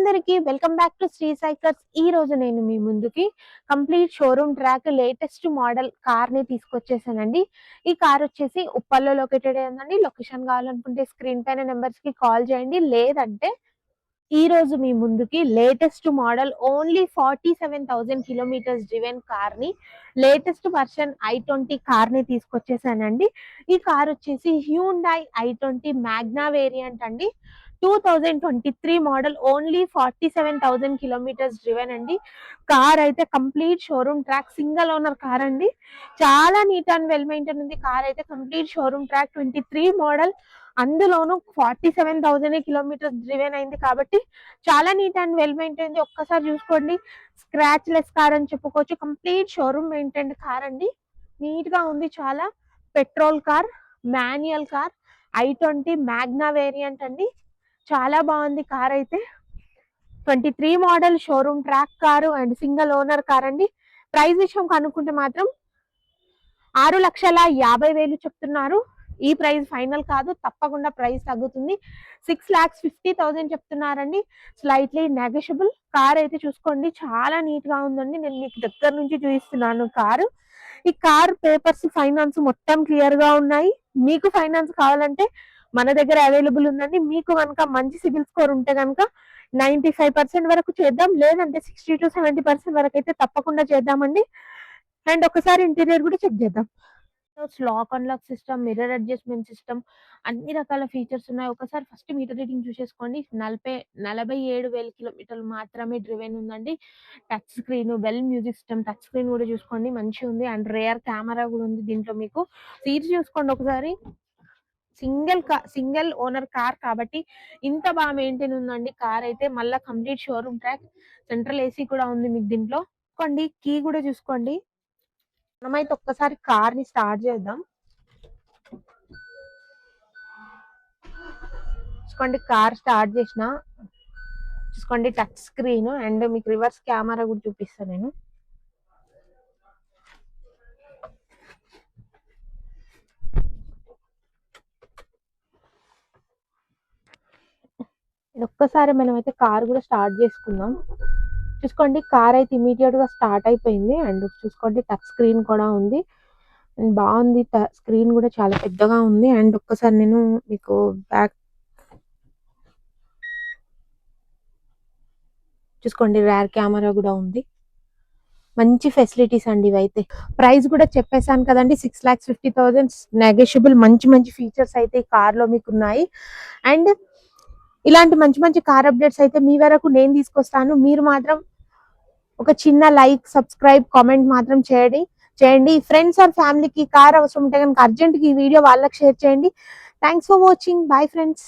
అందరికి welcome back to Sri cycles ఈ రోజు నేను మీ ముందుకి complete showroom track latest model కార్ని తీసుకొచ్చేసానండి. ఈ కార్ వచ్చేసి ఉప్పల్లో లొకేటెడ్ అయిందండి లొకేషన్ కావాలనుకుంటే స్క్రీన్ పైన నెంబర్స్కి కాల్ చేయండి. లేదంటే ఈ రోజు మీ ముందుకి latest model only forty seven thousand kilometres driven కార్ని లేటెస్ట్ వర్షన్ ఐ ట్వంటీ కార్ని తీసుకొచ్చేసానండి. ఈ కార్ వచ్చేసి Hyundai I twenty Magna variant అండి. Two thousand twenty three model only forty seven thousand kilometres driven అండి. కార్ అయితే complete showroom track single owner car అండి. చాలా నీట్ అండ్ వెల్ మెయింటైన్ ఉంది. కార్ అయితే complete showroom track twenty three model అందులోను forty seven thousand kilometers driven అయింది కాబట్టి చాలా నీట్ అండ్ వెల్ మెయింటైన్ ఒక్కసారి చూసుకోండి. స్క్రాచ్ లెస్ కార్ అని చెప్పుకోవచ్చు. కంప్లీట్ షోరూమ్ మెయింటైన్ కార్ అండి. నీట్గా ఉంది చాలా. Petrol car manual car I twenty Magna variant అండి. చాలా బాగుంది కార్ అయితే. Twenty three model showroom track car and single owner car అండి. ప్రైస్ విషయం కనుక్కుంటే మాత్రం ఆరు లక్షల యాభై వేలు చెప్తున్నారు. ఈ ప్రైస్ ఫైనల్ కాదు తప్పకుండా ప్రైస్ తగ్గుతుంది. సిక్స్ లాక్స్ ఫిఫ్టీ థౌసండ్ చెప్తున్నారండి. స్లైట్లీ నెగోషియబుల్ కార్ అయితే చూసుకోండి. చాలా నీట్గా ఉందండి. నేను మీకు దగ్గర నుంచి చూపిస్తున్నాను కారు. ఈ కార్ పేపర్స్ ఫైనాన్స్ మొత్తం క్లియర్గా ఉన్నాయి. మీకు ఫైనాన్స్ కావాలంటే మన దగ్గర అవైలబుల్ ఉందండి. మీకు కనుక మంచి సిబిల్ స్కోర్ ఉంటే కనుక నైన్టీ ఫైవ్ పర్సెంట్ వరకు చేద్దాం. లేదంటే సిక్స్టీ టు సెవెంటీ పర్సెంట్ వరకు అయితే తప్పకుండా చేద్దామండి. అండ్ ఒకసారి ఇంటీరియర్ కూడా చెక్ చేద్దాం. Lock and lock system mirror adjustment system అన్ని రకాల ఫీచర్స్ ఉన్నాయి. ఒకసారి ఫస్ట్ మీటర్ రీడింగ్ చూసేసుకోండి. నలభై నలభై ఏడు వేల కిలోమీటర్లు మాత్రమే డ్రివెన్ ఉందండి. Touch screen well music system touch screen కూడా చూసుకోండి. మంచిగా ఉంది అండ్ రేర్ కెమెరా కూడా ఉంది దీంట్లో మీకు. సీట్స్ చూసుకోండి ఒకసారి. సింగిల్ సింగిల్ ఓనర్ కార్ కాబట్టి ఇంత బాగా మెయింటైన్ ఉందండి. కార్ అయితే మళ్ళీ complete showroom track central AC కూడా ఉంది మీకు దీంట్లో. చూసుకోండి కీ కూడా చూసుకోండి. మనమైతే ఒక్కసారి కార్ని స్టార్ట్ చేద్దాం. చూసుకోండి కార్ స్టార్ట్ చేసిన. చూసుకోండి టచ్ స్క్రీన్ అండ్ మీకు రివర్స్ కెమెరా కూడా చూపిస్తాను నేను. ఒక్కసారి మనం అయితే కార్ కూడా స్టార్ట్ చేసుకుందాం. చూసుకోండి కార్ అయితే ఇమీడియట్గా స్టార్ట్ అయిపోయింది. అండ్ చూసుకోండి టచ్ స్క్రీన్ కూడా ఉంది. అండ్ బాగుంది స్క్రీన్ కూడా చాలా పెద్దగా ఉంది. అండ్ ఒక్కసారి నేను మీకు బ్యాక్ చూసుకోండి రేర్ కెమెరా కూడా ఉంది. మంచి ఫెసిలిటీస్ అండి ఇవైతే. ప్రైస్ కూడా చెప్పేశాను కదండి six lakhs fifty thousand negotiable మంచి మంచి ఫీచర్స్ అయితే ఈ కార్లో మీకు ఉన్నాయి అండ్ ఇలాంటి మంచి మంచి కార్ అప్డేట్స్ అయితే మీ వరకు నేను తీసుకొస్తాను. మీరు మాత్రం ఒక చిన్న లైక్ సబ్స్క్రైబ్ కామెంట్ మాత్రం చేయండి. చేయండి. ఫ్రెండ్స్ ఆర్ ఫ్యామిలీకి కార్ అవసరం ఉంటే కనుక అర్జెంట్గా ఈ వీడియో వాళ్ళకి షేర్ చేయండి. Thanks for watching bye friends